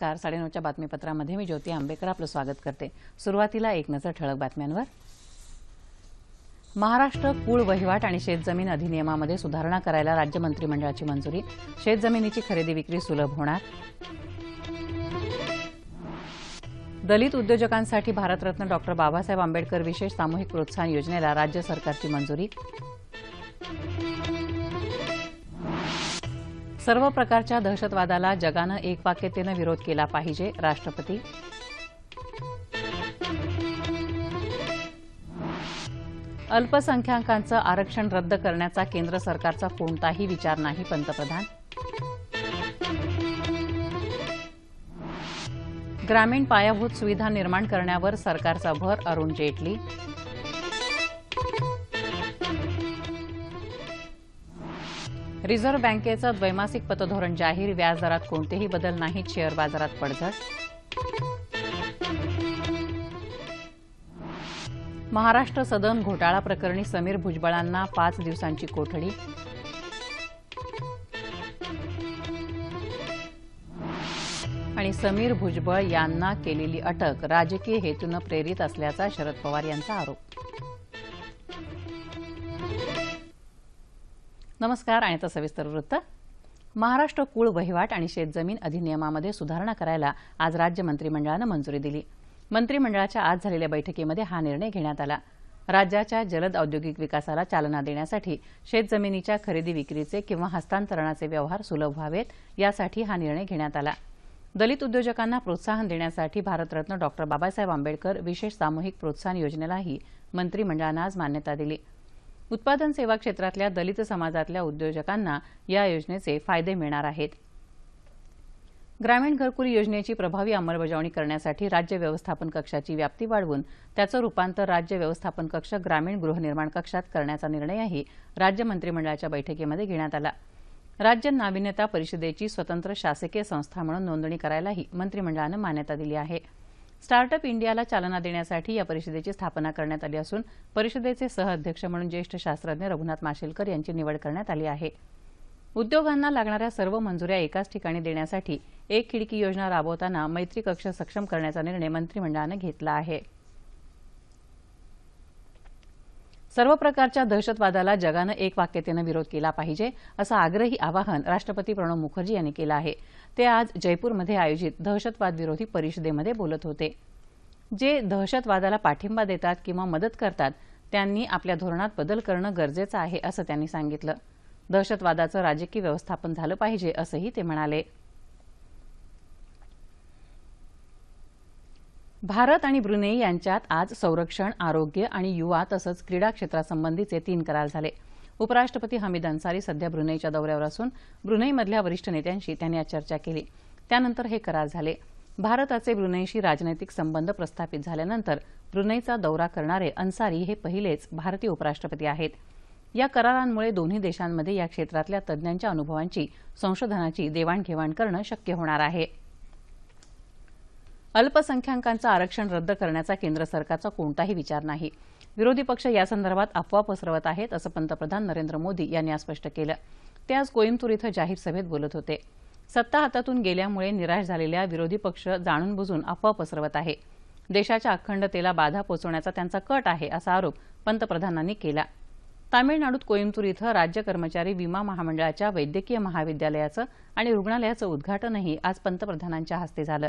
नमस्कार. साडेनऊच्या बातमीपत्रामध्ये मी ज्योती आंबेकर आपलं स्वागत करते. सुरुवातीला एक नजर ठळक बातम्यांवर. महाराष्ट्र कुळ वहिवाट आणि शेतजमीन अधिनियमामध्ये सुधारणा करायला राज्य मंत्रिमंडळाची मंजुरी. शेतजमिनीची खरेदी विक्री सुलभ होणार. दलित उद्योजकांसाठी भारतरत्न डॉक्टर बाबासाहेब आंबेडकर विशेष सामूहिक प्रोत्साहन योजनेला राज्य सरकारची मंजुरी. सर्व प्रकारच्या दहशतवादाला जगानं एकवाक्यतेनं विरोध केला पाहिजे राष्ट्रपती. अल्पसंख्याकांचं आरक्षण रद्द करण्याचा केंद्र सरकारचा कोणताही विचार नाही पंतप्रधान. ग्रामीण पायाभूत सुविधा निर्माण करण्यावर सरकारचा भर अरुण जेटली. रिझर्व्ह बँकेचं द्वैमासिक पतधोरण जाहीर व्याजदरात कोणतेही बदल नाहीत शेअर बाजारात पडझड. महाराष्ट्र सदन घोटाळा प्रकरणी समीर भुजबळांना पाच दिवसांची कोठडी. आणि समीर भुजबळ यांना केलेली अटक राजकीय हेतूनं प्रेरित असल्याचा शरद पवार यांचा आरोप. नमस्कार आणि आता सविस्तर वृत्त. महाराष्ट्र कुळ वहिवाट आणि शेतजमीन अधिनियमामध्ये सुधारणा करायला आज राज्य मंत्रिमंडळानं मंजुरी दिली. मंत्रिमंडळाच्या आज झालेल्या बैठकीमध्ये हा निर्णय घेण्यात आला. राज्याच्या जलद औद्योगिक विकासाला चालना देण्यासाठी शेतजमिनीच्या खरेदी विक्रीचे किंवा हस्तांतरणाचे व्यवहार सुलभ व्हावेत यासाठी हा निर्णय घेण्यात आला. दलित उद्योजकांना प्रोत्साहन देण्यासाठी भारतरत्न डॉक्टर बाबासाहेब आंबेडकर विशेष सामूहिक प्रोत्साहन योजनेलाही मंत्रिमंडळानं आज मान्यता दिली. उत्पादन सेवा क्षेत्रातल्या दलित समाजातल्या उद्योजकांना या योजनेचे फायदे मिळणार आहेत. ग्रामीण घरकुल योजनेची प्रभावी अंमलबजावणी करण्यासाठी राज्य व्यवस्थापन कक्षाची व्याप्ती वाढवून त्याचं रूपांतर राज्य व्यवस्थापन कक्ष ग्रामीण गृहनिर्माण कक्षात करण्याचा निर्णयही राज्य मंत्रिमंडळाच्या बैठकीमध्ये घेण्यात आला. राज्य नाविन्यता परिषदेची स्वतंत्र शासकीय संस्था म्हणून नोंदणी करायलाही मंत्रिमंडळानं मान्यता दिली आहे. स्टार्टअप इंडियाला चालना देण्यासाठी या परिषदेची स्थापना करण्यात आली असून परिषदेचे सहअध्यक्ष म्हणून ज्येष्ठ शास्त्रज्ञ रघुनाथ माशेलकर यांची निवड करण्यात आली आहे. उद्योगांना लागणाऱ्या सर्व मंजुऱ्या एकाच ठिकाणी देण्यासाठी एक खिडकी योजना राबवताना मैत्री कक्ष सक्षम करण्याचा निर्णय मंत्रिमंडळानं घेतला आहे. सर्व प्रकारच्या दहशतवादाला जगानं एकवाक्यतेनं विरोध केला पाहिजे असं आग्रही आवाहन राष्ट्रपती प्रणव मुखर्जी यांनी केलं आहे. ते आज जयपूरमध्ये आयोजित दहशतवाद विरोधी परिषदेमध्ये बोलत होते. जे दहशतवादाला पाठिंबा देतात किंवा मदत करतात त्यांनी आपल्या धोरणात बदल करणं गरजेचं आहे असं त्यांनी सांगितलं. दहशतवादाचं राजकीय व्यवस्थापन झालं पाहिजे असंही ते म्हणाले. भारत आणि ब्रुनेई यांच्यात आज संरक्षण आरोग्य आणि युवा तसंच क्रीडा क्षेत्रासंबंधीचे तीन करार झाले. उपराष्ट्रपती हमीद अन्सारी सध्या ब्रुनेईच्या दौऱ्यावर असून ब्रुनेईमधल्या वरिष्ठ नेत्यांशी त्यांनी आज चर्चा केली. त्यानंतर हे करार झाले. भारताचे ब्रुनेईशी राजनैतिक संबंध प्रस्थापित झाल्यानंतर ब्रुनेईचा दौरा करणारे अन्सारी हे पहिलेच भारतीय उपराष्ट्रपती आहेत. या करारांमुळे दोन्ही देशांमध्ये या क्षेत्रातल्या तज्ज्ञांच्या अनुभवांची संशोधनाची देवाणघेवाण करणं शक्य होणार आहे. अल्पसंख्याकांचं आरक्षण रद्द करण्याचा केंद्र सरकारचा कोणताही विचार नाही. विरोधी पक्ष यासंदर्भात अफवा पसरवत आहेत असं पंतप्रधान नरेंद्र मोदी यांनी आज स्पष्ट केलं. ते आज कोईमतूर इथं जाहीर सभेत बोलत होते. सत्ता हातातून गेल्यामुळे निराश झालेल्या विरोधी पक्ष जाणून बुजून अफवा पसरवत आहे. देशाच्या अखंडतेला बाधा पोचवण्याचा त्यांचा कट आहे असा आरोप पंतप्रधानांनी केला. तामिळनाडूत कोईमतूर इथं राज्य कर्मचारी विमा महामंडळाच्या वैद्यकीय महाविद्यालयाचं आणि रुग्णालयाचं उद्घाटनही आज पंतप्रधानांच्या हस्ते झालं.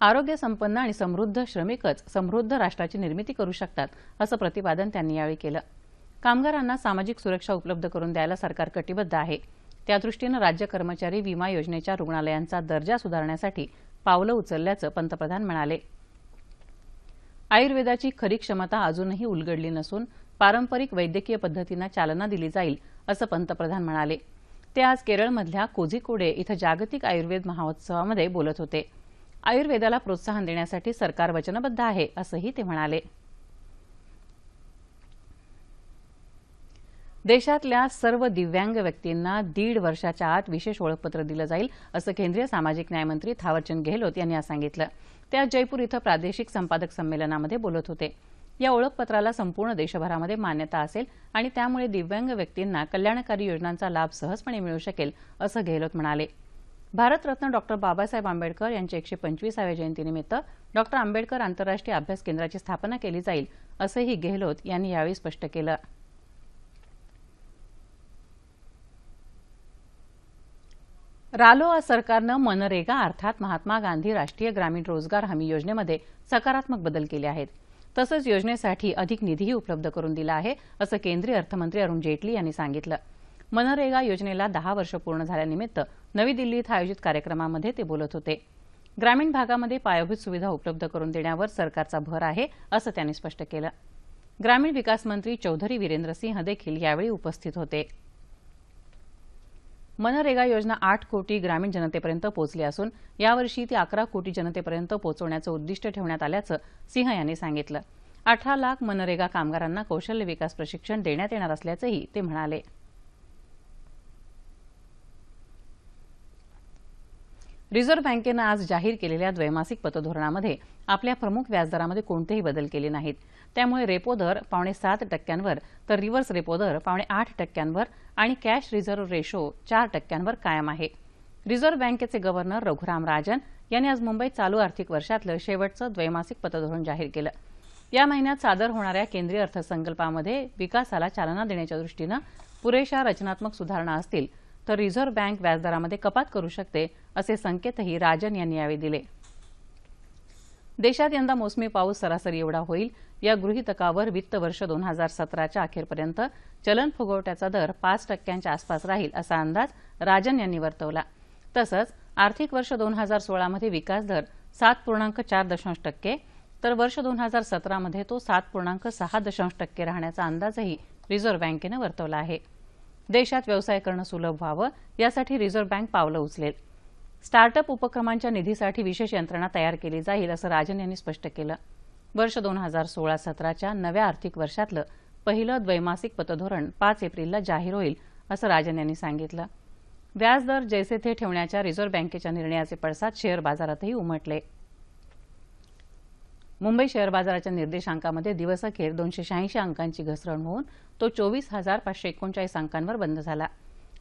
आरोग्य संपन्न आणि समृद्ध श्रमिकच समृद्ध राष्ट्राची निर्मिती करू शकतात असं प्रतिपादन त्यांनी यावेळी केलं. कामगारांना सामाजिक सुरक्षा उपलब्ध करून द्यायला सरकार कटिबद्ध आहे. त्यादृष्टीनं राज्य कर्मचारी विमा योजनेच्या रुग्णालयांचा दर्जा सुधारण्यासाठी पावलं उचलल्याचं पंतप्रधान म्हणाले. आयुर्वेदाची खरी क्षमता अजूनही उलगडली नसून पारंपरिक वैद्यकीय पद्धतींना चालना दिली जाईल असं पंतप्रधान म्हणाले. ते आज केरळमधल्या कोझिकोडे इथं जागतिक आयुर्वेद महोत्सवामध्ये बोलत होते. आयुर्वेदाला प्रोत्साहन देण्यासाठी सरकार वचनबद्ध आहे असंही ते म्हणाले. देशातल्या सर्व दिव्यांग व्यक्तींना दीड वर्षाच्या आत विशेष ओळखपत्र दिलं जाईल असं केंद्रीय सामाजिक न्यायमंत्री थावरचंद गेहलोत यांनी आज सांगितलं. ते आज जयपूर इथं प्रादेशिक संपादक संमेलनामध्ये बोलत होते. या ओळखपत्राला संपूर्ण देशभरामध्ये मान्यता असेल आणि त्यामुळे दिव्यांग व्यक्तींना कल्याणकारी योजनांचा लाभ सहजपणे मिळू शकेल असं गेहलोत म्हणाले. भारतरत्न डॉक्टर बाबासाहेब आंबेडकर यांच्या एकशे पंचवीसाव्या जयंतीनिमित्त डॉक्टर आंबेडकर आंतरराष्ट्रीय अभ्यास केंद्राची स्थापना केली जाईल असंही गेहलोत यांनी यावेळी स्पष्ट केलं. रालोआ सरकारनं मनरेगा अर्थात महात्मा गांधी राष्ट्रीय ग्रामीण रोजगार हमी योजनेमध्ये सकारात्मक बदल केले आहेत. तसंच योजनेसाठी अधिक निधीही उपलब्ध करून दिला आहे असं केंद्रीय अर्थमंत्री अरुण जेटली यांनी सांगितलं. मनरेगा योजनेला दहा वर्ष पूर्ण झाल्यानिमित्त नवी दिल्ली इथं आयोजित कार्यक्रमामध्ये ते बोलत होते. ग्रामीण भागामध्ये पायाभूत सुविधा उपलब्ध करून देण्यावर सरकारचा भर आहे असं त्यांनी स्पष्ट केलं. ग्रामीण विकास मंत्री चौधरी वीरेंद्र सिंह देखील यावेळी उपस्थित होते. मनरेगा योजना आठ कोटी ग्रामीण जनतेपर्यंत पोहोचली असून यावर्षी ती अकरा कोटी जनतेपर्यंत पोहोचवण्याचं उद्दिष्ट ठेवण्यात आल्याचं सिंह यांनी सांगितलं. अठरा लाख मनरेगा कामगारांना कौशल्य विकास प्रशिक्षण देण्यात येणार असल्याचंही ते म्हणाले. रिझर्व्ह बँकेनं आज जाहीर केलेल्या द्वैमासिक पतधोरणामध्ये आपल्या प्रमुख व्याजदरामध्ये कोणतेही बदल केले नाहीत. त्यामुळे रेपो दर पावणे सात टक्क्यांवर तर रिव्हर्स रेपो दर पावणे आठ टक्क्यांवर आणि कॅश रिझर्व्ह रेशो चार टक्क्यांवर कायम आहे. रिझर्व्ह बँकेचे गव्हर्नर रघुराम राजन यांनी आज मुंबईत चालू आर्थिक वर्षातलं शेवटचं द्वैमासिक पतधोरण जाहीर केलं. या महिन्यात सादर होणाऱ्या केंद्रीय अर्थसंकल्पामध्ये विकासाला चालना देण्याच्या दृष्टीनं पुरेशा रचनात्मक सुधारणा असतील तर रिझर्व्ह बँक व्याजदरामध्ये कपात करू शकते असे संकेतही राजन यांनी यावेळी दिले. देशात यंदा मोसमी पाऊस सरासरी एवढा होईल. या गृहितकावर वित्त वर्ष दोन हजार सतराच्या अखेरपर्यंत चलन फुगवट्याचा दर पाच टक्क्यांच्या आसपास राहील असा अंदाज राजन यांनी वर्तवला. तसंच आर्थिक वर्ष दोन हजार सोळामध्ये विकास दर सात पूर्णांक चार दशांश टक्के तर वर्ष दोन हजार सतरामध्ये तो सात पूर्णांक सहा दशांश टक्के राहण्याचा अंदाजही रिझर्व्ह बँकेनं वर्तवला आहे. देशात व्यवसाय करणं सुलभ व्हावं यासाठी रिझर्व्ह बँक पावलं उचलेल. स्टार्टअप उपक्रमांच्या निधीसाठी विशेष यंत्रणा तयार केली जाईल असं राजन यांनी स्पष्ट केलं. वर्ष दोन हजार सोळा सतराच्या नव्या आर्थिक वर्षातलं पहिलं द्वैमासिक पतधोरण पाच एप्रिलला जाहीर होईल असं राजन यांनी सांगितलं. व्याजदर जैसे थे ठेवण्याच्या रिझर्व्ह बँकेच्या निर्णयाचे पडसाद शेअर बाजारातही उमटले. मुंबई शेअर बाजाराच्या निर्देशांकामध्ये दिवसअखेर दोनशे शहाऐंशी अंकांची घसरण होऊन तो चोवीस हजार पाचशे एकोणचाळीस अंकांवर बंद झाला.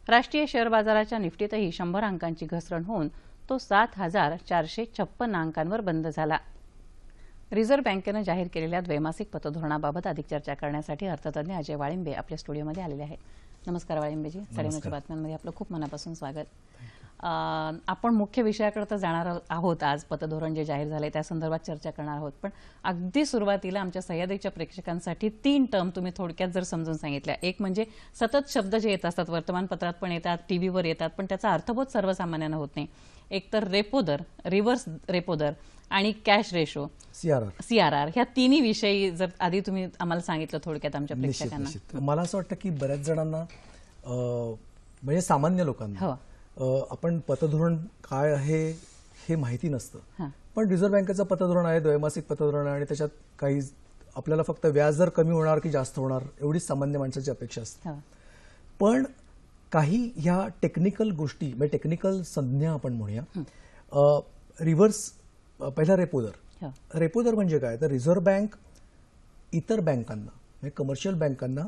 राष्ट्रीय शेअर बाजाराच्या निफ्टीतही शंभर अंकांची घसरण होऊन तो सात हजार चारशे छप्पन्न अंकांवर बंद झाला. रिझर्व्ह बँकेनं जाहीर केलेल्या द्वैमासिक पतधोरणाबाबत अधिक चर्चा करण्यासाठी अर्थतज्ञ अजय वाळिंबे आपल्या स्टुडिओमध्ये आलेले आहेत. नमस्कार वाळिंबेजी. साडेनऊच्या बातम्यांमध्ये आपलं खूप मनापासून स्वागत. आपण मुख्य विषयाकडे तर जाणार आहोत आज पतधोरण जे जाहीर झाले त्या संदर्भात चर्चा करणार आहोत. पण अगदी सुरुवातीला आमच्या सह्याद्रीच्या प्रेक्षकांसाठी तीन टर्म तुम्ही थोडक्यात जर समजून सांगितल्या. एक म्हणजे सतत शब्द जे येत असतात वर्तमानपत्रात पण येतात टीव्हीवर येतात पण त्याचा अर्थबोध सर्वसामान्यांना होत नाही. एक तर रेपो दर रिव्हर्स रेपो दर आणि कॅश रेशो. सीआरआर. सीआरआर. ह्या तिन्ही विषयी जर आधी तुम्ही आम्हाला सांगितलं थोडक्यात आमच्या प्रेक्षकांना. मला असं वाटतं की बऱ्याच जणांना म्हणजे सामान्य लोकांना हो. आपण पतधोरण काय आहे हे माहिती नसतं. पण रिझर्व्ह बँकेचं पतधोरण आहे द्वैमासिक पतधोरण आहे आणि त्याच्यात काही आपल्याला फक्त व्याज दर कमी होणार की जास्त होणार एवढीच सामान्य माणसाची अपेक्षा असते. पण काही ह्या टेक्निकल गोष्टी म्हणजे टेक्निकल संज्ञा आपण म्हणूया रिव्हर्स पहिला रेपो दर. रेपो दर म्हणजे काय? तर रिझर्व्ह बँक इतर बँकांना म्हणजे कमर्शियल बँकांना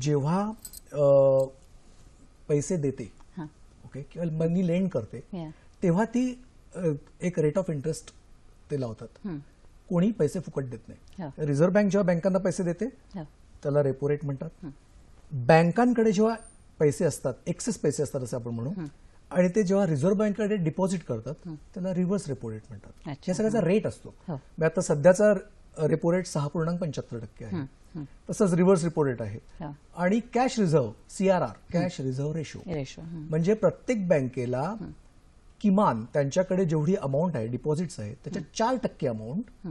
जेव्हा पैसे देते ओके? किंवा मनी लेंड करते तेव्हा ती एक रेट ऑफ इंटरेस्ट ते लावतात. हं. कोणी पैसे फुकट देत हो. नाही रिझर्व्ह बँक जेव्हा बँकांना पैसे देते हो. त्याला रेपो रेट म्हणतात. बँकांकडे जेव्हा पैसे असतात एक्सेस पैसे असतात असं आपण म्हणू आणि ते जेव्हा रिझर्व्ह बँकेकडे डिपॉझिट करतात त्याला रिव्हर्स रेपो रेट म्हणतात. या सगळ्याचा रेट असतो. हो. म्हणजे आता सध्याचा रेपो रेट सहा पूर्णांक पंच्याहत्तर टक्के आहे. तसंच रिव्हर्स रेपो रेट आहे. आणि cash reserve CRR cash reserve ratio ratio. म्हणजे प्रत्येक बँकेला किमान त्यांच्याकडे जेवढी अमाऊंट आहे डिपॉझिट्स आहे त्याच्या चार टक्के अमाऊंट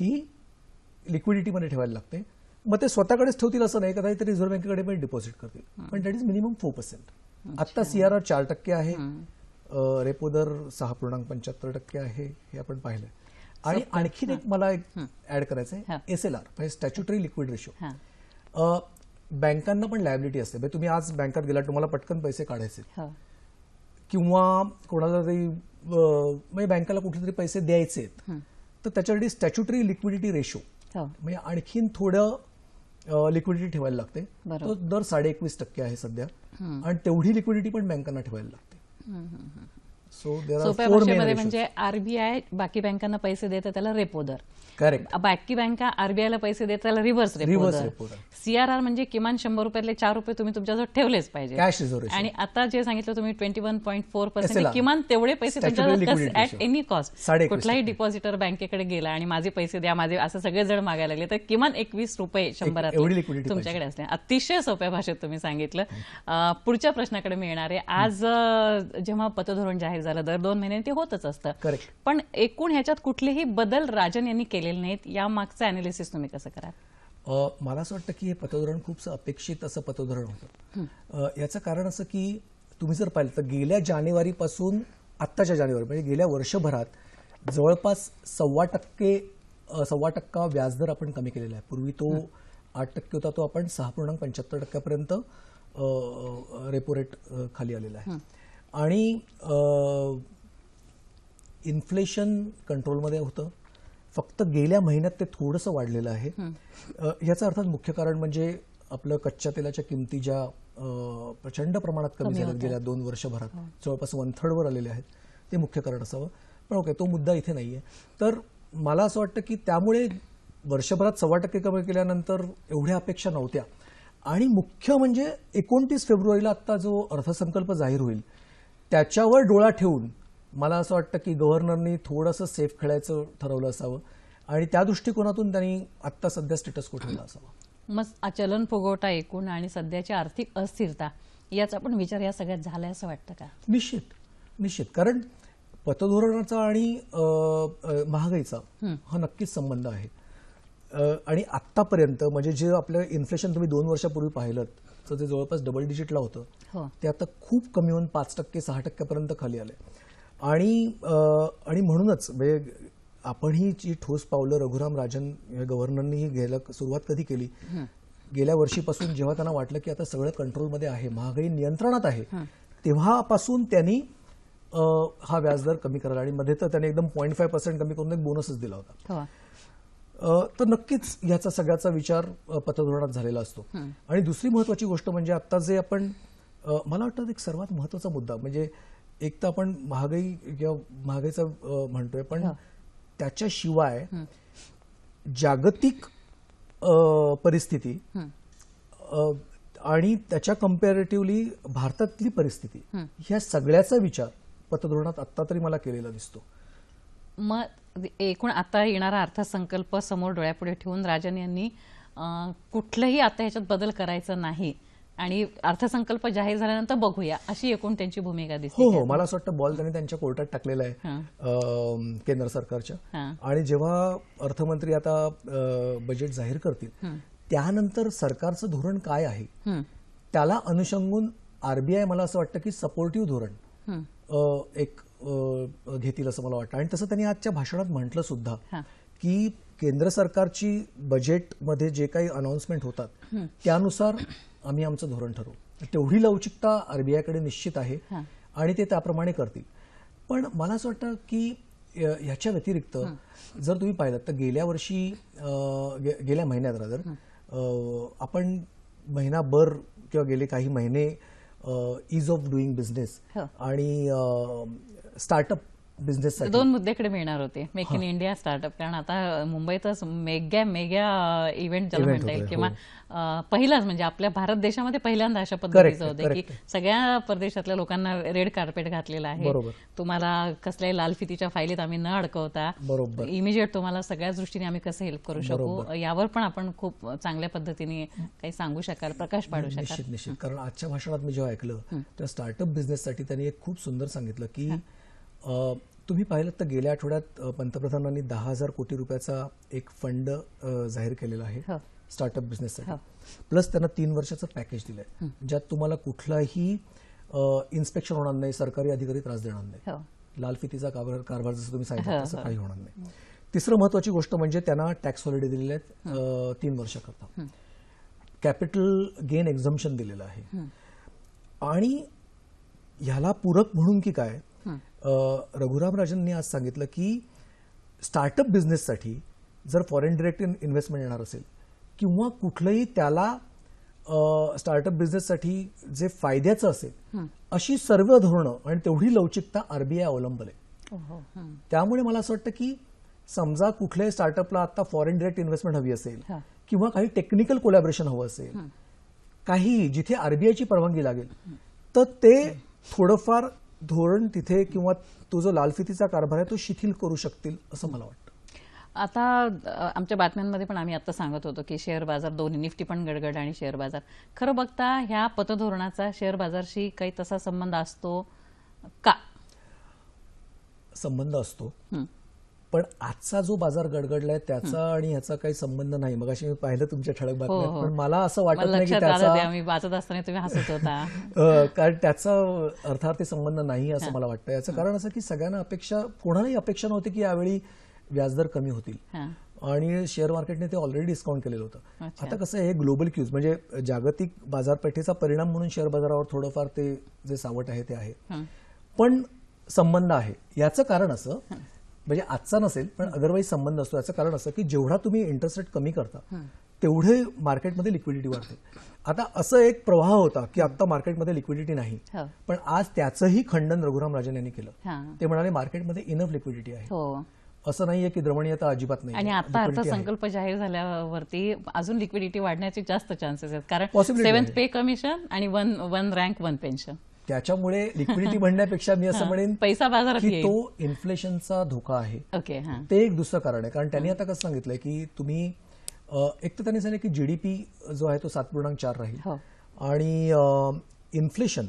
ही. लिक्विडिटीमध्ये ठेवायला लागते. मग ते स्वतःकडेच ठेवतील असं नाही कदाचित रिझर्व्ह बँकेकडे पण डिपॉझिट करतील. पण that is minimum four percent आता सीआरआर चार टक्के आहे. रेपो दर सहा पूर्णांक पंच्याहत्तर टक्के आहे हे आपण पाहिलंय. आणि आणखीन एक मला एक ऍड करायचं. आहे एस एल आर म्हणजे स्टॅच्युटरी लिक्विड रेशो हां. बँकांना पण लायबिलिटी असते. म्हणजे तुम्ही आज बँकात गेला तुम्हाला पटकन पैसे काढायचे किंवा कोणाला तरी म्हणजे बँकेला कुठले तरी पैसे द्यायचे तर त्याच्यासाठी स्टॅच्युटरी लिक्विडिटी रेशो म्हणजे आणखीन थोडं लिक्विडिटी ठेवायला लागते. तो दर साडे एकवीस टक्के आहे सध्या. आणि तेवढी लिक्विडिटी पण बँकांना ठेवायला लागते. सोप्या भाषेमध्ये म्हणजे आरबीआय बाकी बँकांना पैसे देतं त्याला रेपो दर. करेक्ट बाकी बँका आरबीआयला पैसे देतात त्याला रिव्हर्स रेपो दर. सीआरआर म्हणजे किमान शंभर रुपयातले चार रुपये तुम्ही तुमच्याजवळ ठेवलेच पाहिजे. आणि आता जे सांगितलं तुम्ही twenty one point four percent. किमान तेवढे पैसे ऍट. एनी कॉस्ट कुठलाही. डिपॉझिटर बँकेकडे गेला आणि माझे पैसे द्या माझे असं सगळे जण मागायला लागले तर किमान एकवीस रुपये शंभरात तुमच्याकडे असते. अतिशय सोप्या भाषेत तुम्ही सांगितलं. पुढच्या प्रश्नाकडे मी येणार आहे. आज जेव्हा पतधोरण जाहीर झालं. दर दोन महिन्यांनी ते होतच असतं. करेक्ट पण एकूण ह्याच्यात कुठलेही बदल राजन यांनी केलेले नाहीत. या मागचं अनालिसिस तुम्ही कसं कराल? अ, मला असं वाटतं की हे पतधोरण खूपसं अपेक्षित असं पतधोरण होतं. याचं कारण असं की तुम्ही जर पाहिलं तर गेल्या जानेवारीपासून आत्ताच्या जानेवारी म्हणजे गेल्या वर्षभरात जवळपास सव्वा टक्के सव्वा टक्का व्याजदर आपण कमी केलेला आहे. पूर्वी तो आठ टक्के होता तो आपण सहा पूर्णांक पंच्याहत्तर टक्क्यापर्यंत रेपो रेट खाली आलेला आहे. आणि इन्फ्लेशन कंट्रोलमध्ये होतं. फक्त गेल्या महिन्यात ते थोडंसं वाढलेलं आहे. याचं अर्थात मुख्य कारण म्हणजे आपलं कच्च्या तेलाच्या किमती ज्या प्रचंड प्रमाणात कमी झाल्या गेल्या दोन वर्षभरात जवळपास वन वर आलेले आहेत. ते मुख्य कारण असावं. पण ओके तो मुद्दा इथे नाहीये. तर मला असं वाटतं की त्यामुळे वर्षभरात सव्वा टक्के कमी केल्यानंतर एवढ्या अपेक्षा नव्हत्या. आणि मुख्य म्हणजे एकोणतीस फेब्रुवारीला आता जो अर्थसंकल्प जाहीर होईल त्याच्यावर डोळा ठेवून मला असं वाटतं की गव्हर्नरनी थोडंसं सेफ खेळायचं ठरवलं असावं. आणि त्या दृष्टिकोनातून त्यांनी आत्ता सध्या स्टेटस को ठेवला असावा. मग चलन फुगवटा एकूण आणि सध्याची आर्थिक अस्थिरता याचा पण विचार या सगळ्यात झालाय असं वाटतं का? निश्चित निश्चित. कारण पतधोरणाचा आणि महागाईचा हा. नक्कीच संबंध आहे. आणि आत्तापर्यंत म्हणजे जे आपलं इन्फ्लेशन तुम्ही दोन वर्षापूर्वी पाहिलं ते जवळपास डबल डिजिटला होतं. हो. ते आता खूप कमी होऊन पाच टक्के सहा टक्क्यापर्यंत खाली आले. आणि आणि म्हणूनच म्हणजे आपण ही जी ठोस पावलं रघुराम राजन गव्हर्नरनी ही घ्यायला सुरुवात कधी केली? गेल्या वर्षीपासून जेव्हा त्यांना वाटलं की आता सगळं कंट्रोलमध्ये आहे महागाई नियंत्रणात आहे तेव्हापासून त्यांनी हा व्याजदर कमी करायला आणि मध्ये तर त्यांनी एकदम पॉईंट फाय पर्सेंट कमी करून एक बोनसच दिला होता. हो. तर नक्कीच याचा सगळ्याचा विचार पतधोरणात झालेला असतो. आणि दुसरी महत्वाची गोष्ट म्हणजे आता जे आपण मला वाटतं एक सर्वात महत्त्वाचा मुद्दा म्हणजे एक तर आपण महागाई किंवा महागाईचा म्हणतोय पण त्याच्याशिवाय जागतिक परिस्थिती आणि त्याच्या कम्पॅरेटिव्हली भारतातली परिस्थिती ह्या सगळ्याचा विचार पतधोरणात आत्ता तरी मला केलेला दिसतो. मग एकूण आता येणारा अर्थसंकल्प समोर डोळ्यापुढे ठेवून राजन यांनी कुठलंही आता ह्याच्यात बदल करायचा नाही आणि अर्थसंकल्प जाहीर झाल्यानंतर बघूया अशी एकूण त्यांची भूमिका दिसते. हो हो मला असं वाटतं बॉल त्यांनी त्यांच्या कोर्टात टाकलेला आहे केंद्र सरकारच्या. आणि जेव्हा अर्थमंत्री आता बजेट जाहीर करतील त्यानंतर सरकारचं धोरण काय आहे? त्याला अनुषंगून आरबीआय मला असं वाटतं की सपोर्टिव्ह धोरण. एक घेतील असं मला वाटतं आणि तसं त्यांनी आजच्या भाषणात म्हटलं सुद्धा. की केंद्र सरकारची बजेटमध्ये जे काही अनाउन्समेंट होतात त्यानुसार आम्ही आमचं धोरण ठरवू तेवढी लवचिकता आरबीआयकडे निश्चित आहे हां. आणि ते त्याप्रमाणे करतील पण मला असं वाटतं की ह्याच्या व्यतिरिक्त जर तुम्ही पाहिलं तर गेल्या वर्षी गेल्या महिन्यात रादर आपण महिनाभर किंवा गेले काही महिने इज ऑफ डुईंग बिझनेस. आणि स्टार्टअप बिझनेससाठी दोन मुद्द्याकडे मिळणार होते. मेक इन इंडिया स्टार्टअप कारण आता मुंबईतच मेग्या मेग्या इव्हेंट ज्याला म्हणता येईल किंवा अं, पहिलाच म्हणजे आपल्या भारत देशामध्ये पहिल्यांदा अशा पद्धतीचं होतं की. सगळ्या परदेशातल्या लोकांना रेड कार्पेट घातलेलं आहे. तुम्हाला कसल्याही लाल फितीच्या फाईलीत आम्ही न अडकवता इमिजिएट तुम्हाला सगळ्याच दृष्टीने आम्ही कसं हेल्प करू शकू यावर पण आपण खूप चांगल्या पद्धतीने काही सांगू शकाल प्रकाश पाडू शकाल. निश्चित कारण आजच्या भाषणात मी जेव्हा ऐकलं तेव्हा स्टार्टअप बिझनेससाठी त्यांनी एक खूप सुंदर सांगितलं की तुम्ही पाहिलं तर गेल्या आठवड्यात पंतप्रधानांनी दहा हजार कोटी रुपयाचा एक फंड जाहीर केलेला आहे हो. स्टार्टअप बिझनेससाठी. हो. प्लस त्यांना तीन वर्षाचं पॅकेज दिलंय. ज्यात तुम्हाला कुठलाही इन्स्पेक्शन होणार नाही सरकारी अधिकारी त्रास देणार नाही. हो. लाल फितीचा कारभार कारभार जसं तुम्ही सांगितलं तसं काही होणार नाही. तिसरं महत्वाची गोष्ट म्हणजे त्यांना टॅक्स हॉलिडे दिलेले आहेत तीन वर्षाकरता. कॅपिटल गेन एक्झम्पशन दिलेलं आहे. आणि ह्याला पूरक म्हणून की काय रघुराम राजननी आज सांगितलं की स्टार्टअप बिझनेससाठी जर फॉरेन डिरेक्ट इन्व्हेस्टमेंट येणार असेल किंवा कुठलंही त्याला स्टार्टअप बिझनेससाठी जे फायद्याचं असेल अशी सर्व धोरणं आणि तेवढी लवचिकता आरबीआय अवलंबले. त्यामुळे मला असं वाटतं की समजा कुठल्याही स्टार्टअपला आता फॉरेन डिरेक्ट इन्व्हेस्टमेंट हवी असेल. किंवा काही टेक्निकल कोलॅबरेशन हवं असेल काही जिथे आरबीआयची परवानगी लागेल तर ते थोडंफार धोरण तिथे किंवा तो जो लालफितीचा कारभार आहे तो शिथिल करू शकतील असं मला वाटतं. आता आमच्या बातम्यांमध्ये पण आम्ही आता सांगत होतो की शेअर बाजार दोन्ही निफ्टी पण गडगड आणि शेअर बाजार. खरं बघता ह्या पतधोरणाचा शेअर बाजारशी काही तसा संबंध असतो का? संबंध असतो. पण आजचा जो बाजार गडगडलाय त्याचा आणि ह्याचा काही संबंध नाही. मग मी पाहिलं तुमच्या ठळक हो, बातम्यात हो. पण मला असं वाटत नाही की त्याचा ते आम्ही वाचत असताना तुम्ही हसत होता. अ, कारण त्याचा अर्थार्थी संबंध नाही असं मला वाटतं. याचं कारण असं की सगळ्यांना अपेक्षा कोणालाही अपेक्षा नव्हती की यावेळी व्याजदर कमी होतील. आणि शेअर मार्केटने ते ऑलरेडी डिस्काउंट केलेलं होतं. आता कसं आहे हे ग्लोबल क्यूज म्हणजे जागतिक बाजारपेठेचा परिणाम म्हणून शेअर बाजारावर थोडंफार ते जे सावट आहे ते आहे. पण संबंध आहे. याचं कारण असं म्हणजे आजचा नसेल पण अदरवाईज संबंध असतो. याचं कारण असं की जेवढा तुम्ही इंटरेस्ट रेट कमी करता तेवढे मार्केटमध्ये लिक्विडिटी वाढते. आता असं एक प्रवाह होता की आता मार्केटमध्ये लिक्विडिटी नाही. हो. पण आज त्याचंही खंडन रघुराम राजन यांनी केलं. ते म्हणाले मार्केटमध्ये इनफ लिक्विडिटी आहे. हो. असं नाहीये की द्रमणीयता अजिबात नाही आणि आता. अर्थसंकल्प जाहीर झाल्यावरती अजून लिक्विडिटी वाढण्याचे जास्त चान्सेस आहेत. कारण सेव्हन्थ. पे कमिशन आणि one one rank one pension त्याच्यामुळे लिक्विडिटी म्हणण्यापेक्षा मी असं म्हणेन पैसा बाजारात की तो इन्फ्लेशनचा धोका आहे. ओके हां. ते एक दुसरं कारण आहे. कारण त्यांनी आता कसं सांगितलंय की तुम्ही एक तर त्यांनी सांगितलं की जीडीपी जो आहे तो सात पूर्णांक चार राहील. हो. आणि इन्फ्लेशन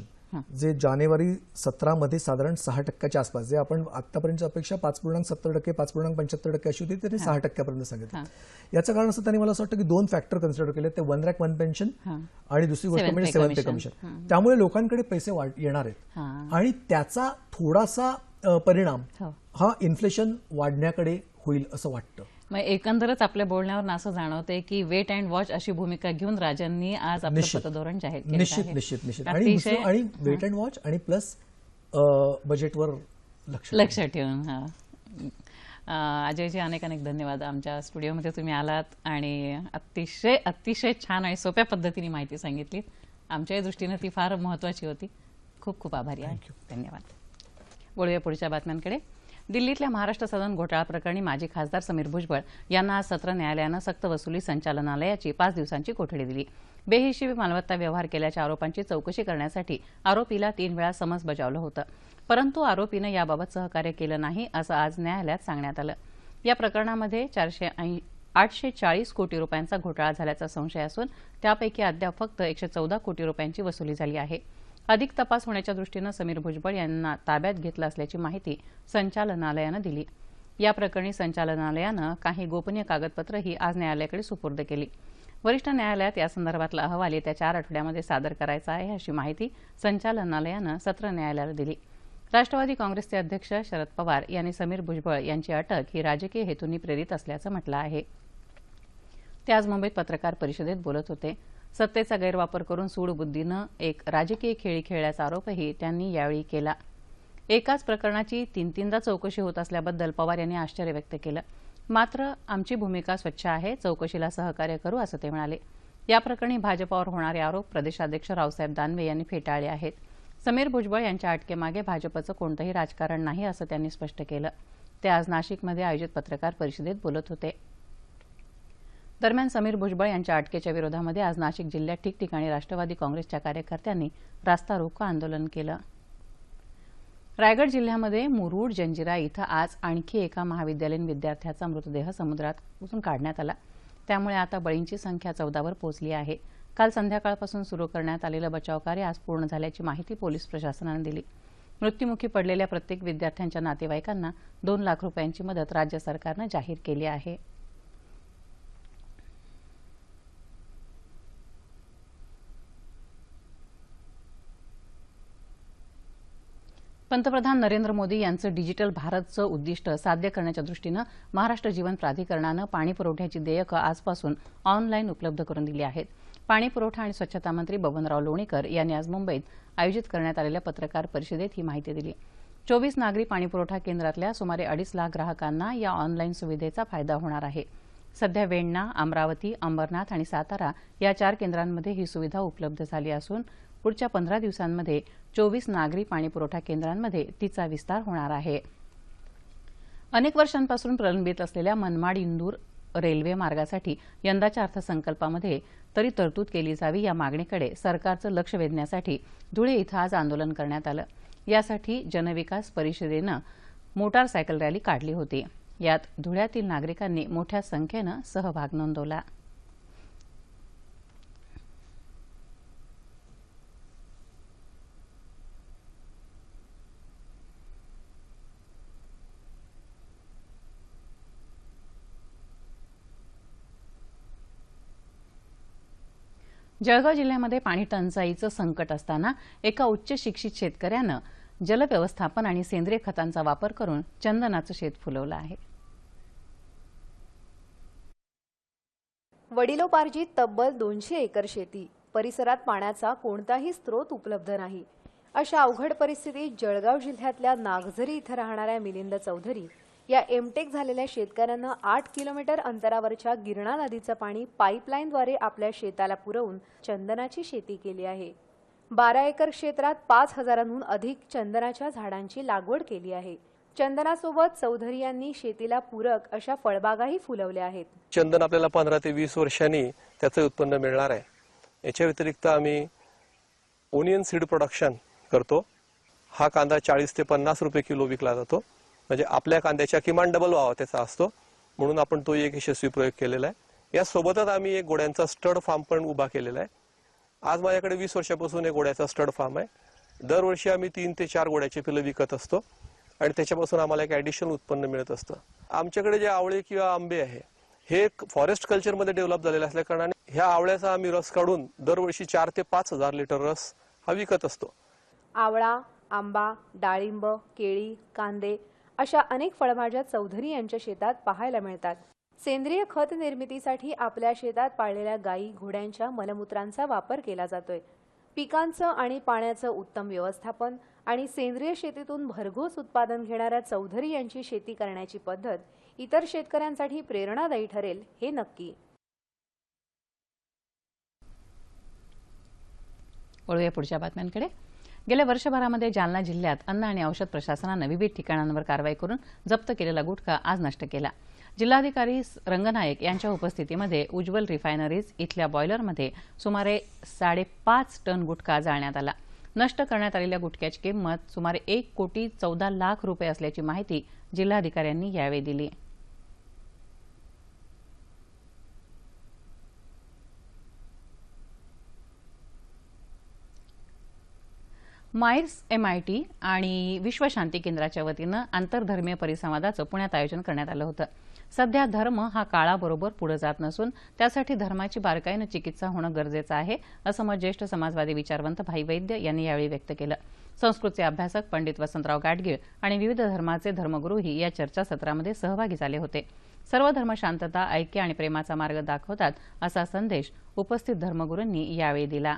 जे जानेवारी सतरामध्ये साधारण सहा टक्क्याच्या आसपास जे आपण आतापर्यंत अपेक्षा पाच पूर्णांक सत्तर टक्के पाच पूर्णांक पंच्याहत्तर टक्के अशी होती त्यांनी सहा टक्क्यापर्यंत सांगितलं. याचं कारण असं त्यांनी मला असं वाटतं की दोन फॅक्टर कन्सिडर केले ते वन रॅक वन पेन्शन आणि दुसरी गोष्ट म्हणजे सेव्हन पे. कमिशन त्यामुळे लोकांकडे पैसे वाढ- येणार आहेत. आणि त्याचा थोडासा परिणाम हो. हा इन्फ्लेशन वाढण्याकडे होईल असं वाटतं. मग एकंदरच आपल्या बोलण्यावर असं जाणवतंय की वेट अँड वॉच अशी भूमिका घेऊन राजांनी आज आपलं. पतधोरण जाहीर केलं निश्चित. निश्चित निश्चित. आणि वेट अँड वॉच आणि प्लस बजेटवर लक्ष ठेवून. हा. अजयजी अनेक अनेक धन्यवाद आमच्या स्टुडिओमध्ये तुम्ही आलात आणि अतिशय अतिशय छान आणि सोप्या पद्धतीने माहिती सांगितली. आमच्याही दृष्टीनं ती फार महत्वाची होती. खूप खूप आभारी आहे. धन्यवाद. वळूया पुढच्या बातम्यांकडे. दिल्लीतल्या महाराष्ट्र सदन घोटाळा प्रकरणी माजी खासदार समीर भुजबळ यांना आज सत्र न्यायालयानं सक्तवसुली संचालनालयाची पाच दिवसांची कोठडी दिली. बेहिशेबी मालमत्ता व्यवहार केल्याच्या आरोपांची चौकशी करण्यासाठी आरोपीला तीन वेळा समज बजावलं होतं. परंतु आरोपीनं याबाबत सहकार्य केलं नाही असं आज न्यायालयात सांगण्यात आलं. या प्रकरणामध्ये चारशे आठशे चाळीस कोटी रुपयांचा घोटाळा झाल्याचा संशय असून त्यापैकी अद्याप फक्त एकशे चौदा कोटी रुपयांची वसुली झाली आहे. अधिक तपास होण्याच्या दृष्टीनं समीर भुजबळ यांना ताब्यात घेतलं असल्याची माहिती संचालनालयानं दिली. या प्रकरणी संचालनालयानं काही गोपनीय कागदपत्रही आज न्यायालयाकडे सुपूर्द केली. वरिष्ठ न्यायालयात यासंदर्भातला अहवाल येत्या चार आठवड्यामध्ये सादर करायचा आहे अशी माहिती संचालनालयानं सत्र न्यायालयाला दिली. राष्ट्रवादी काँग्रेसचे अध्यक्ष शरद पवार यांनी समीर भुजबळ यांची अटक ही राजकीय हेतूंनी प्रेरित असल्याचं म्हटलं आहे. ते आज मुंबईत पत्रकार परिषदेत बोलत होते. सत्तेचा गैरवापर करून सूडबुद्धीनं एक राजकीय खेळी खेळल्याचा आरोपही त्यांनी यावेळी केला. एकाच प्रकरणाची तीन तीनदा चौकशी होत असल्याबद्दल पवार यांनी आश्चर्य व्यक्त केलं. मात्र आमची भूमिका स्वच्छ आहे चौकशीला सहकार्य करू असं ते म्हणाले. या प्रकरणी भाजपावर होणारे आरोप प्रदेशाध्यक्ष रावसाहेब दानवे यांनी फेटाळले आहेत. समीर भुजबळ यांच्या अटकेमागे भाजपचं कोणतंही राजकारण नाही असं त्यांनी स्पष्ट केलं. ते आज नाशिकमध्ये आयोजित पत्रकार परिषदेत बोलत होते. दरम्यान समीर भुजबळ यांच्या अटकेच्या विरोधामध्ये आज नाशिक जिल्ह्यात ठिकठिकाणी राष्ट्रवादी काँग्रेसच्या कार्यकर्त्यांनी रास्ता रोको आंदोलन केलं. रायगड जिल्ह्यामध्ये मुरुड जंजिरा इथं आज आणखी एका महाविद्यालयीन विद्यार्थ्याचा मृतदेह समुद्रातून काढण्यात आला. त्यामुळे आता बळींची संख्या चौदावर पोहोचली आहे. काल संध्याकाळपासून सुरू करण्यात आलेलं बचावकार्य आज पूर्ण झाल्याची माहिती पोलीस प्रशासनानं दिली. मृत्युमुखी पडलेल्या प्रत्येक विद्यार्थ्यांच्या नातेवाईकांना दोन लाख रुपयांची मदत राज्य सरकारनं जाहीर केली आहे. पंतप्रधान नरेंद्र मोदी यांचं डिजिटल भारतचं उद्दिष्ट साध्य करण्याच्या दृष्टीनं महाराष्ट्र जीवन प्राधिकरणानं पाणी पुरवठ्याची देयकं आजपासून ऑनलाईन उपलब्ध करून दिली आहेत. पाणी पुरवठा आणि स्वच्छता मंत्री बबनराव लोणीकर यांनी आज मुंबईत आयोजित करण्यात आलेल्या पत्रकार परिषदेत ही माहिती दिली. चोवीस नागरी पाणीपुरवठा केंद्रातल्या सुमारे अडीच लाख ग्राहकांना या ऑनलाईन सुविधेचा फायदा होणार आहे. सध्या वेण्णा अमरावती अंबरनाथ आणि सातारा या चार केंद्रांमध्ये ही सुविधा उपलब्ध झाली असून पुढच्या पंधरा दिवसांमध्ये चोवीस नागरी पाणीपुरवठा केंद्रांमध्ये तिचा विस्तार होणार आहे. अनेक वर्षांपासून प्रलंबित असलेल्या मनमाड इंदूर रेल्वे मार्गासाठी यंदाच्या अर्थसंकल्पामध्ये तरी तरतूद केली जावी या मागणीकडे सरकारचं लक्ष वेधण्यासाठी धुळे इथं आज आंदोलन करण्यात आलं. यासाठी जनविकास परिषदेनं मोटारसायकल रॅली काढली होती. यात धुळ्यातील नागरिकांनी मोठ्या संख्येनं सहभाग नोंदवला. जळगाव जिल्ह्यामध्ये पाणी टंचाईचं संकट असताना एका उच्च शिक्षित शेतकऱ्यानं जलव्यवस्थापन आणि सेंद्रिय खतांचा वापर करून चंदनाचं शेत फुलवलं आहे. वडिलोपार्जित तब्बल दोनशे एकर शेती. परिसरात पाण्याचा कोणताही स्रोत उपलब्ध नाही. अशा अवघड परिस्थितीत जळगाव जिल्ह्यातल्या नागझरी इथं राहणाऱ्या मिलिंद चौधरी या एमटेक झालेल्या शेतकऱ्यानं आठ किलोमीटर अंतरावरच्या गिरणा नदीचं पाणी पाईपलाईनद्वारे आपल्या शेताला पुरवून चंदनाची शेती केली आहे. बारा एकर क्षेत्रात पाच हजारांहून अधिक चंदनाच्या झाडांची लागवड केली आहे. चंदनासोबत चौधरी यांनी शेतीला पूरक अशा फळबागाही फुलवल्या आहेत. चंदन आपल्याला पंधरा ते वीस वर्षांनी त्याचं उत्पन्न मिळणार आहे. याच्या व्यतिरिक्त आम्ही ओनियन सीड प्रोडक्शन करतो. हा कांदा चाळीस ते पन्नास रुपये किलो विकला जातो. म्हणजे आपल्या कांद्याच्या किमान डबल व्हावा त्याचा असतो. म्हणून आपण तो एक यशस्वी प्रयोग केलेला आहे. यासोबतच आम्ही एक गोड्यांचा स्टड फार्म पण उभा केलेला आहे. आज माझ्याकडे वीस वर्षापासून एक गोड्याचा स्टड फार्म आहे. दरवर्षी आम्ही तीन ते चार गोड्याची पिलं विकत असतो. आणि त्याच्यापासून आम्हाला एक ऍडिशनल उत्पन्न मिळत असतं. आमच्याकडे जे आवळे किंवा आंबे आहे हे फॉरेस्ट कल्चरमध्ये डेव्हलप झालेलं असल्या कारणाने ह्या आवळ्याचा आम्ही रस काढून दरवर्षी चार ते पाच हजार लिटर रस हा विकत असतो. आवळा आंबा डाळिंब केळी कांदे अशा अनेक फळभाज्या चौधरी यांच्या शेतात पाहायला मिळतात. सेंद्रिय खत निर्मितीसाठी आपल्या शेतात पाळलेल्या गायी घोड्यांच्या मलमूत्रांचा वापर केला जातोय. पिकांचं आणि पाण्याचं उत्तम व्यवस्थापन आणि सेंद्रिय शेतीतून भरघोस उत्पादन घेणाऱ्या चौधरी यांची शेती करण्याची पद्धत इतर शेतकऱ्यांसाठी प्रेरणादायी ठरेल हे नक्की. वळूया पुढच्या बातम्यांकडे. गेल्या वर्षभरामध्ये जालना जिल्ह्यात अन्न आणि औषध प्रशासनानं विविध ठिकाणांवर कारवाई करून जप्त केलेला गुटखा आज नष्ट केला. जिल्हाधिकारी रंगनायक यांच्या उपस्थितीमध्ये उज्ज्वल रिफायनरीज इथल्या बॉयलरमध्ये सुमारे साडेपाच टन गुटखा जाळण्यात आला. नष्ट करण्यात आलेल्या गुटख्याची किंमत सुमारे एक कोटी चौदा लाख रुपये असल्याची माहिती जिल्हाधिकाऱ्यांनी यावेळी दिली. आहे मायर्स टी आणि विश्वशांती केंद्राच्या वतीनं आंतरधर्मीय परिसंवादाचं पुण्यात आयोजन करण्यात आलं होतं. सध्या धर्म हा काळाबरोबर पुढे जात नसून त्यासाठी धर्माची बारकाईनं चिकित्सा होणं गरजेचं आहे असं मत ज्येष्ठ समाजवादी विचारवंत भाई वैद्य यांनी यावेळी व्यक्त केलं. संस्कृतचे अभ्यासक पंडित वसंतराव गाडगीळ आणि विविध धर्माचे धर्मगुरूही या चर्चासत्रामध्ये सहभागी झाले होते. सर्व धर्म शांतता ऐक्य आणि प्रेमाचा मार्ग दाखवतात असा संदेश उपस्थित धर्मगुरूंनी यावेळी दिला.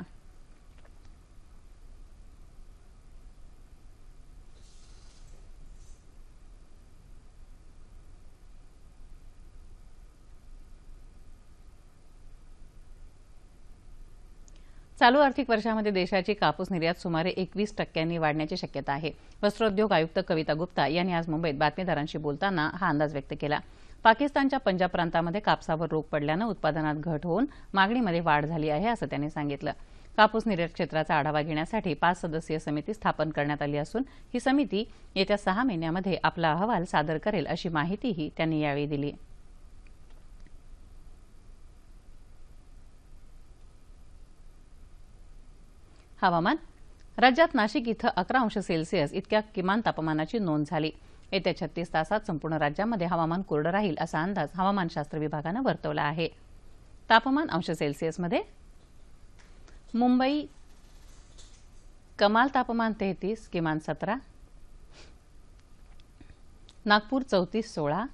चालू आर्थिक वर्षामध्ये देशाची कापूस निर्यात सुमारे एकवीस टक्क्यांनी वाढण्याची शक्यता आहे. वस्त्रोद्योग आयुक्त कविता गुप्ता यांनी आज मुंबईत बातमीदारांशी बोलताना हा अंदाज व्यक्त केला. पाकिस्तानच्या पंजाब प्रांतामध्ये कापसावर रोग पडल्यानं उत्पादनात घट होऊन मागणीमध्ये वाढ झाली आहे असं त्यांनी सांगितलं. कापूस निर्यात क्षेत्राचा आढावा घेण्यासाठी पाच सदस्यीय समिती स्थापन करण्यात आली असून ही समिती येत्या सहा महिन्यामध्ये आपला अहवाल सादर करेल अशी माहितीही त्यांनी यावेळी दिली. हवामान? राज्यात नाशिक इथं अकरा अंश सेल्सिअस इतक्या किमान तापमानाची नोंद झाली. येत्या छत्तीस तासात संपूर्ण राज्यामध्ये हवामान कोरडं राहील असा अंदाज हवामानशास्त्र विभागानं वर्तवला आहे. तापमान अंश सेल्सिअसमध्ये? मुंबई कमाल तापमान तेहतीस किमान सतरा. नागपूर चौतीस सोळा.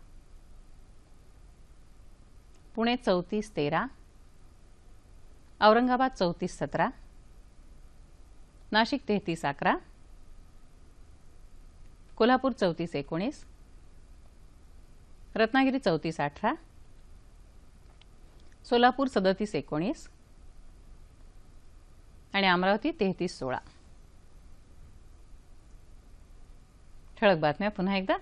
पुणे चौतीस तेरा. औरंगाबाद चौतीस सतरा. नाशिक तेहतीस अकरा. कोल्हापूर चौतीस एकोणीस. रत्नागिरी चौतीस अठरा. सोलापूर सदतीस एकोणीस. आणि अमरावती तेहतीस सोळा. ठळक बातम्या पुन्हा एकदा.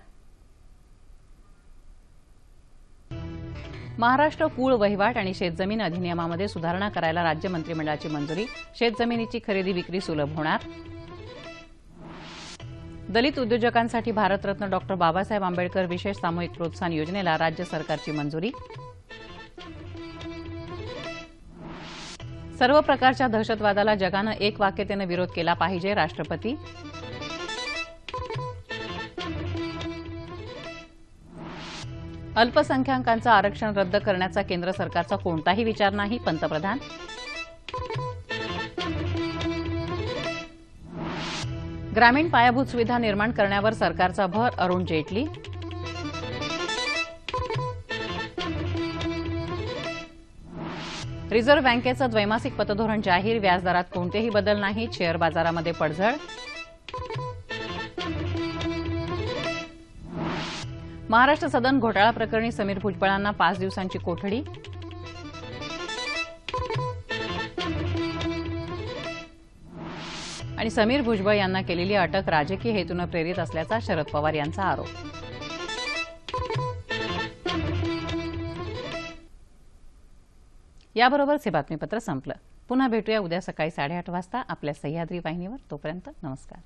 महाराष्ट्र कूळ वहिवाट आणि शेतजमीन अधिनियमामध्ये सुधारणा करायला राज्य मंत्रिमंडळाची मंजुरी. शेतजमिनीची खरेदी विक्री सुलभ होणार. दलित उद्योजकांसाठी भारतरत्न डॉक्टर बाबासाहेब आंबेडकर विशेष सामूहिक प्रोत्साहन योजनेला राज्य सरकारची मंजुरी. सर्व प्रकारच्या दहशतवादाला जगानं एक वाक्यतेनं विरोध केला पाहिजे राष्ट्रपती. अल्पसंख्याकांचं आरक्षण रद्द करण्याचा केंद्र सरकारचा कोणताही विचार नाही पंतप्रधान. ग्रामीण पायाभूत सुविधा निर्माण करण्यावर सरकारचा भर अरुण जेटली. रिझर्व्ह बँकेचं द्वैमासिक पतधोरण जाहीर व्याजदरात कोणतेही बदल नाही शेअर बाजारामध्ये पडझड. महाराष्ट्र सदन घोटाळा प्रकरणी समीर भुजबळांना पाच दिवसांची कोठडी. आणि समीर भुजबळ यांना केलेली अटक राजकीय हेतूनं प्रेरित असल्याचा शरद पवार यांचा आरोप. याबरोबरच हे बातमीपत्र संपलं. पुन्हा भेटूया उद्या सकाळी साडेआठ वाजता आपल्या सह्याद्री वाहिनीवर. तोपर्यंत नमस्कार.